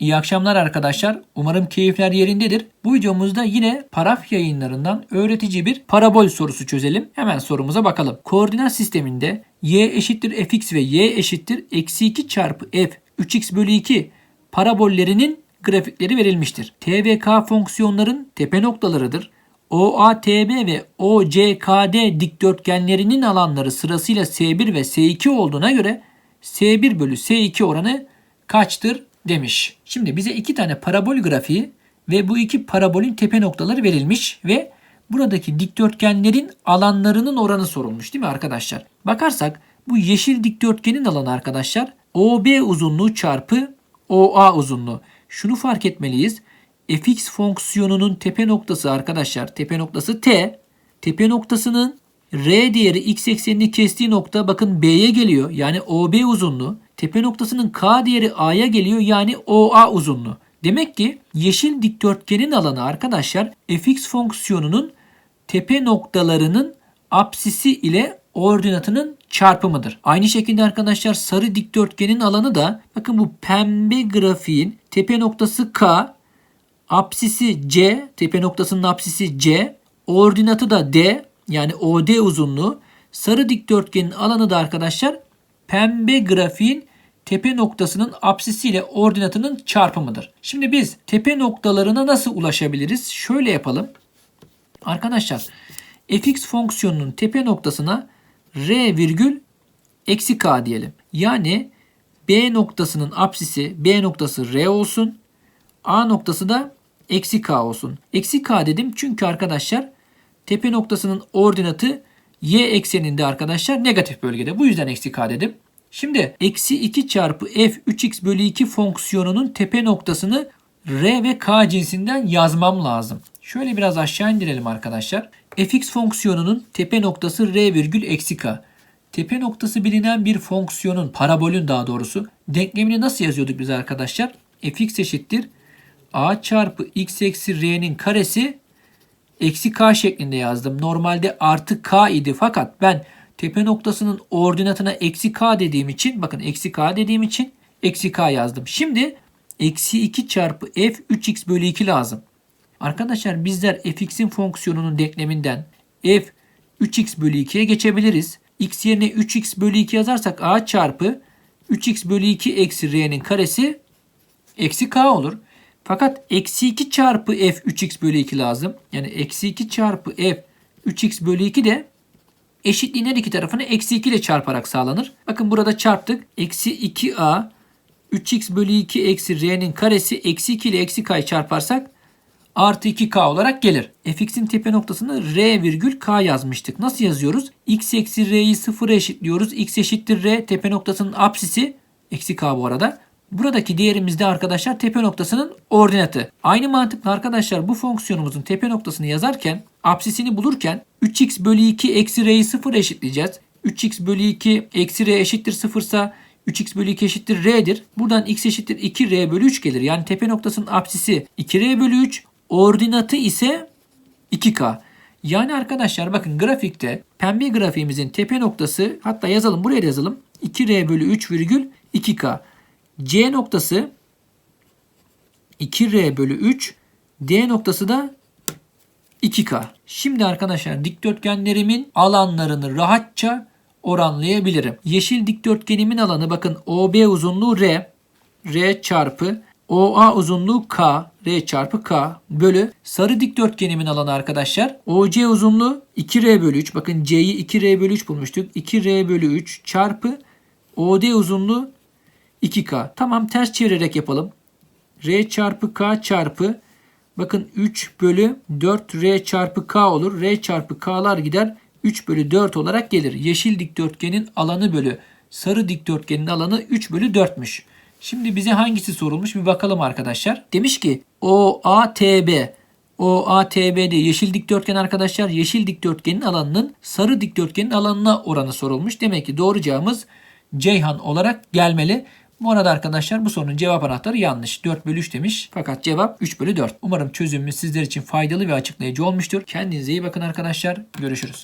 İyi akşamlar arkadaşlar. Umarım keyifler yerindedir. Bu videomuzda yine paraf yayınlarından öğretici bir parabol sorusu çözelim. Hemen sorumuza bakalım. Koordinat sisteminde y eşittir fx ve y eşittir eksi 2 çarpı f 3x bölü 2 parabollerinin grafikleri verilmiştir. T ve K fonksiyonların tepe noktalarıdır. OATB ve OCKD dikdörtgenlerinin alanları sırasıyla S1 ve S2 olduğuna göre S1 bölü S2 oranı kaçtır demiş. Şimdi bize iki tane parabol grafiği ve bu iki parabolün tepe noktaları verilmiş ve buradaki dikdörtgenlerin alanlarının oranı sorulmuş değil mi arkadaşlar? Bakarsak bu yeşil dikdörtgenin alanı arkadaşlar OB uzunluğu çarpı OA uzunluğu. Şunu fark etmeliyiz. fx fonksiyonunun tepe noktası arkadaşlar tepe noktası t. Tepe noktasının r değeri x eksenini kestiği nokta bakın b'ye geliyor. Yani OB uzunluğu. Tepe noktasının k değeri a'ya geliyor. Yani OA uzunluğu. Demek ki yeşil dikdörtgenin alanı arkadaşlar fx fonksiyonunun tepe noktalarının apsisi ile ordinatının çarpımıdır. Aynı şekilde arkadaşlar sarı dikdörtgenin alanı da bakın bu pembe grafiğin tepe noktası K, apsisi C, tepe noktasının apsisi C, ordinatı da D yani OD uzunluğu. Sarı dikdörtgenin alanı da arkadaşlar pembe grafiğin tepe noktasının apsisi ile ordinatının çarpımıdır. Şimdi biz tepe noktalarına nasıl ulaşabiliriz? Şöyle yapalım. Arkadaşlar fx fonksiyonunun tepe noktasına r virgül eksi k diyelim. Yani B noktasının apsisi B noktası R olsun. A noktası da eksi K olsun. Eksi K dedim çünkü arkadaşlar tepe noktasının ordinatı Y ekseninde arkadaşlar negatif bölgede. Bu yüzden eksi K dedim. Şimdi eksi 2 çarpı f 3x bölü 2 fonksiyonunun tepe noktasını R ve K cinsinden yazmam lazım. Şöyle biraz aşağı indirelim arkadaşlar. fx fonksiyonunun tepe noktası R virgül eksi K. Tepe noktası bilinen bir fonksiyonun, parabolün daha doğrusu denklemini nasıl yazıyorduk biz arkadaşlar? fx eşittir a çarpı x eksi r'nin karesi eksi k şeklinde yazdım. Normalde artı k idi fakat ben tepe noktasının ordinatına eksi k dediğim için bakın eksi k dediğim için eksi k yazdım. Şimdi eksi 2 çarpı f 3x bölü 2 lazım. Arkadaşlar bizler fx'in fonksiyonunun denkleminden f 3x bölü 2'ye geçebiliriz. x yerine 3x bölü 2 yazarsak a çarpı 3x bölü 2 eksi r'nin karesi eksi k olur. Fakat eksi 2 çarpı f 3x bölü 2 lazım. Yani eksi 2 çarpı f 3x bölü 2 de eşitliğin her iki tarafını eksi 2 ile çarparak sağlanır. Bakın burada çarptık. Eksi 2a 3x bölü 2 eksi r'nin karesi eksi 2 ile eksi k'yı çarparsak artı 2k olarak gelir. fx'in tepe noktasını r virgül k yazmıştık. Nasıl yazıyoruz? x eksi r'yi sıfıra eşitliyoruz. x eşittir r tepe noktasının apsisi eksi k bu arada. Buradaki değerimiz de arkadaşlar tepe noktasının ordinatı. Aynı mantıkla arkadaşlar bu fonksiyonumuzun tepe noktasını yazarken apsisini bulurken 3x bölü 2 eksi r'yi sıfıra eşitleyeceğiz. 3x bölü 2 eksi r eşittir sıfırsa 3x bölü 2 eşittir r'dir. Buradan x eşittir 2r bölü 3 gelir. Yani tepe noktasının apsisi 2r bölü 3 ordinatı ise 2k. Yani arkadaşlar bakın grafikte pembe grafiğimizin tepe noktası hatta yazalım buraya yazalım. 2r bölü 3 virgül 2k. C noktası 2R bölü 3. D noktası da 2K. Şimdi arkadaşlar dikdörtgenlerimin alanlarını rahatça oranlayabilirim. Yeşil dikdörtgenimin alanı bakın OB uzunluğu R. R çarpı OA uzunluğu K. R çarpı K bölü sarı dikdörtgenimin alanı arkadaşlar. OC uzunluğu 2R bölü 3. Bakın C'yi 2R bölü 3 bulmuştuk. 2R bölü 3 çarpı OD uzunluğu 2K. Tamam ters çevirerek yapalım. R çarpı K çarpı bakın 3 bölü 4 R çarpı K olur. R çarpı K'lar gider. 3 bölü 4 olarak gelir. Yeşil dikdörtgenin alanı bölü sarı dikdörtgenin alanı 3 bölü 4'müş. Şimdi bize hangisi sorulmuş bir bakalım arkadaşlar. Demiş ki OATB OATB diye yeşil dikdörtgen arkadaşlar yeşil dikdörtgenin alanının sarı dikdörtgenin alanına oranı sorulmuş. Demek ki doğru cevabımız Ceyhan olarak gelmeli. Bu arada arkadaşlar bu sorunun cevap anahtarı yanlış. 4 bölü 3 demiş. Fakat cevap 3 bölü 4. Umarım çözümümüz sizler için faydalı ve açıklayıcı olmuştur. Kendinize iyi bakın arkadaşlar. Görüşürüz.